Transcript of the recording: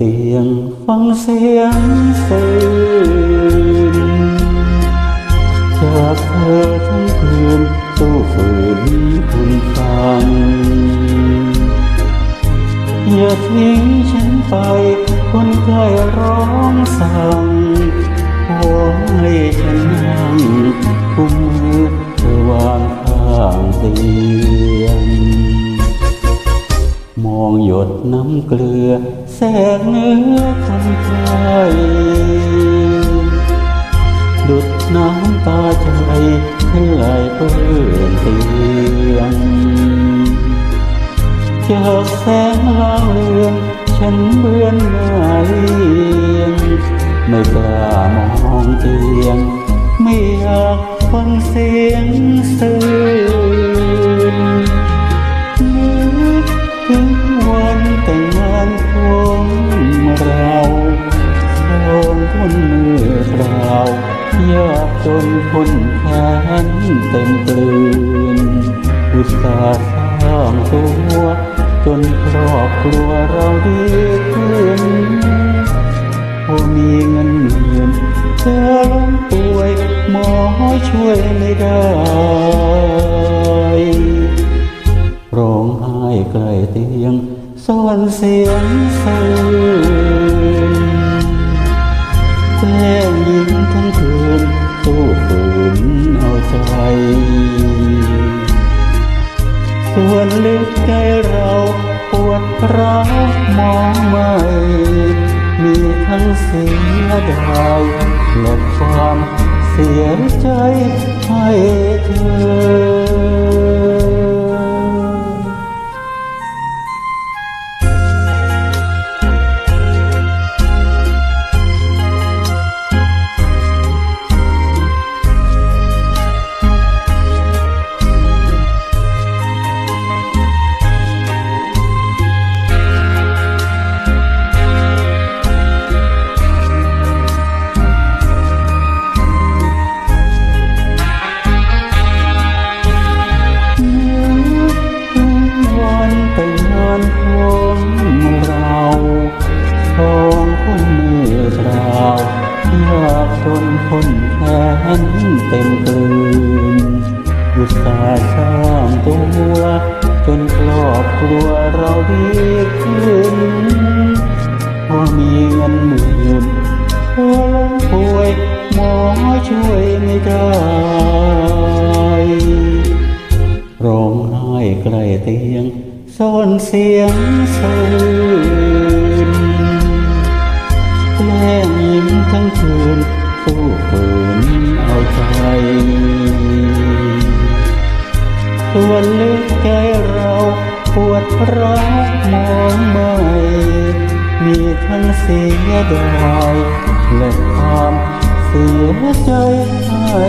ตียง ฟังเสียงเสื่นจากเธอทั้งคืนตู้ฝืนคุณฟัง อย่าทิ้งฉันไป คนใกล้ร้องสั่งขอให้ฉันนั่งกุมมือเธอวางข้างเตียง องหยดน้ำเกลือ แสกเนื้อคนไข้ดุดน้ำตาใจให้ไหลเปื้อนเตียงจากแสงลางเลือนฉันเบือนหน้าเียงไม่กล้ามองเตียง ไม่อยากฟังเสียงเสื่น จนคนแค้นเต็มกลืนอุตสาห์สร้างตัวจนครอบครัวเราดีขึ้นพอมีเงินหมื่นเธอล้มป่วยหมอช่วยไม่ได้ร้องไห้ใกล้เตียงซ่อนเสียงสื่นแกล้งยิ้มทั้งคืน สู้ฝืนเอาใจ ส่วนลึกใจเราปวดร้าวมองไม่มีทั้งเสียดายและความเสียใจให้เธอ คนแค้นเต็มกลืนอุตส่าห์สร้างตัว จนครอบครัวเราดีขึ้นพอมีเงินหมื่นเธอล้มป่วยหมอช่วยไม่ได้ร้องไห้ใกล้เตียงซ่อนเสียงเสื่น ส่วนลึกใจเราปวดร้าวมองไม่มีทั้งเสียดายและความเสียใจให้